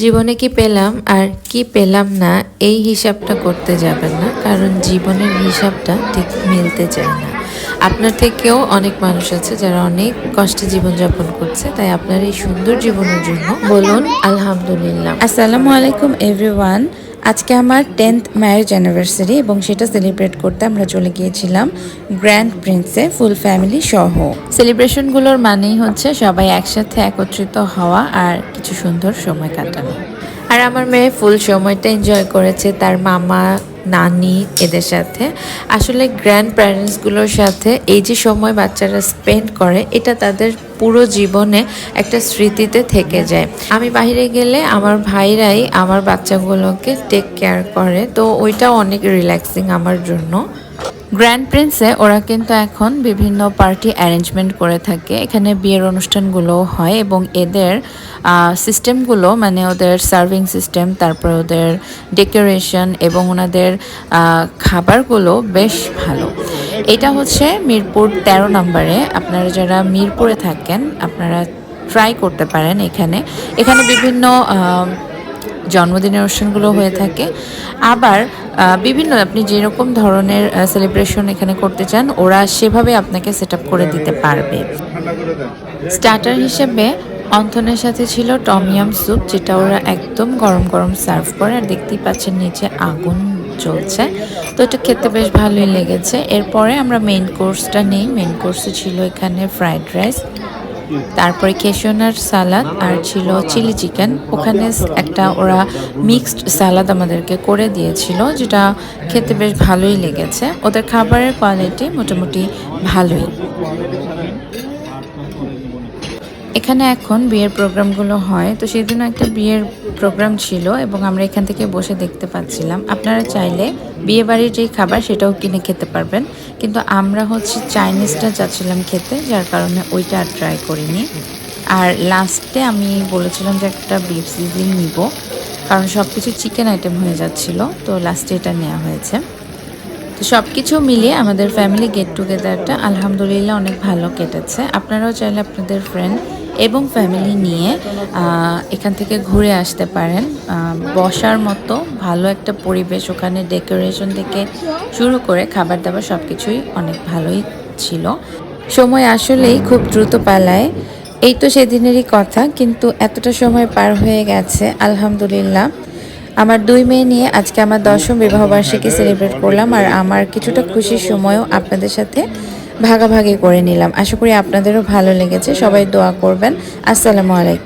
জীবনে কি পেলাম আর কি পেলাম না, এই হিসাবটা করতে যাবেন না, কারণ জীবনের হিসাবটা ঠিক মিলতে চায় না। আপনার থেকেও অনেক মানুষ আছে যারা অনেক কষ্টে জীবনযাপন করছে, তাই আপনার এই সুন্দর জীবনের জন্য বলুন আলহামদুলিল্লাহ। আসসালামু আলাইকুম এভরিওয়ান আজকে আমার টেন্থ ম্যারেজ অ্যানিভার্সারি এবং সেটা সেলিব্রেট করতে আমরা চলে গিয়েছিলাম গ্র্যান্ড প্রিন্সে ফুল ফ্যামিলি সহ। সেলিব্রেশনগুলোর মানেই হচ্ছে সবাই একসাথে একত্রিত হওয়া আর কিছু সুন্দর সময় কাটানো। আর আমার মেয়ে ফুল সময়টা এনজয় করেছে, তার মামা নানি এদের সাথে। আসলে গ্র্যান্ড প্যারেন্টসগুলোর সাথে এই যে সময় বাচ্চারা স্পেন্ড করে, এটা তাদের পুরো জীবনে একটা স্মৃতিতে থেকে যায়। আমি বাহিরে গেলে আমার ভাইরাই আমার বাচ্চাগুলোকে টেক কেয়ার করে, তো ওইটা অনেক রিল্যাক্সিং আমার জন্য। গ্র্যান্ড প্রিন্সে ওরা কিন্তু এখন বিভিন্ন পার্টি অ্যারেঞ্জমেন্ট করে থাকে। এখানে বিয়ের অনুষ্ঠানগুলো হয় এবং এদের সিস্টেমগুলো মানে ওদের সার্ভিং সিস্টেম তারপর ওদের ডেকোরেশন এবং ওনাদের খাবারগুলো বেশ ভালো। এটা হচ্ছে মিরপুর তেরো নম্বরে। আপনারা যারা মিরপুরে থাকেন, আপনারা ট্রাই করতে পারেন এখানে। এখানে বিভিন্ন জন্মদিনের অনুষ্ঠানগুলো হয়ে থাকে। আবার বিভিন্ন আপনি যেরকম ধরনের সেলিব্রেশন এখানে করতে চান, ওরা সেভাবে আপনাকে সেট করে দিতে পারবে। স্টার্টার হিসেবে অন্থনের সাথে ছিল টমিয়াম স্যুপ যেটা ওরা একদম গরম গরম সার্ভ করে, আর দেখতেই পাচ্ছেন নিচে আগুন চলছে তো এটা খেতে বেশ ভালোই লেগেছে। এরপরে আমরা মেইন কোর্সটা নেই। মেইন কোর্সে ছিল এখানে ফ্রাইড রাইস তারপরে কেশনার সালাদ আর ছিল চিলি চিকেন ওখানে একটা ওরা মিক্সড সালাদ আমাদেরকে করে দিয়েছিল, যেটা খেতে বেশ ভালোই লেগেছে। ওদের খাবারের কোয়ালিটি মোটামুটি ভালোই। এখানে এখন বিয়ের প্রোগ্রামগুলো হয়, তো সেদিন একটা বিয়ের প্রোগ্রাম ছিল এবং আমরা এখান থেকে বসে দেখতে পাচ্ছিলাম। আপনারা চাইলে বিয়ে বাড়ির যেই খাবার সেটাও কিনে খেতে পারবেন, কিন্তু আমরা হচ্ছে চাইনিজটা যাচ্ছিলাম খেতে, যার কারণে ওইটা আর ট্রাই করিনি। আর লাস্টে আমি বলেছিলাম যে একটা বিফ সিজিং নিব, কারণ সব কিছু চিকেন আইটেম হয়ে যাচ্ছিল, তো লাস্টে এটা নেওয়া হয়েছে। তো সব কিছু মিলিয়ে আমাদের ফ্যামিলি গেট টুগেদারটা আলহামদুলিল্লাহ অনেক ভালো কেটেছে। আপনারাও চাইলে আপনাদের ফ্রেন্ড এবং ফ্যামিলি নিয়ে এখান থেকে ঘুরে আসতে পারেন। বসার মতো ভালো একটা পরিবেশ ওখানে ডেকোরেশন থেকে শুরু করে খাবার দাবার সব কিছুই অনেক ভালোই ছিল। সময় আসলেই খুব দ্রুত পালায়। এই তো সেদিনেরই কথা, কিন্তু এতটা সময় পার হয়ে গেছে, আলহামদুলিল্লাহ। আমার দুই মেয়ে নিয়ে আজকে আমার দশম বিবাহবার্ষিকী সেলিব্রেট করলাম, আর আমার কিছুটা খুশির সময়ও আপনাদের সাথে ভাগাভাগি করে নিলাম। আশা করি আপনাদেরও ভালো লেগেছে। সবাই দোয়া করবেন। আসসালামু আলাইকুম।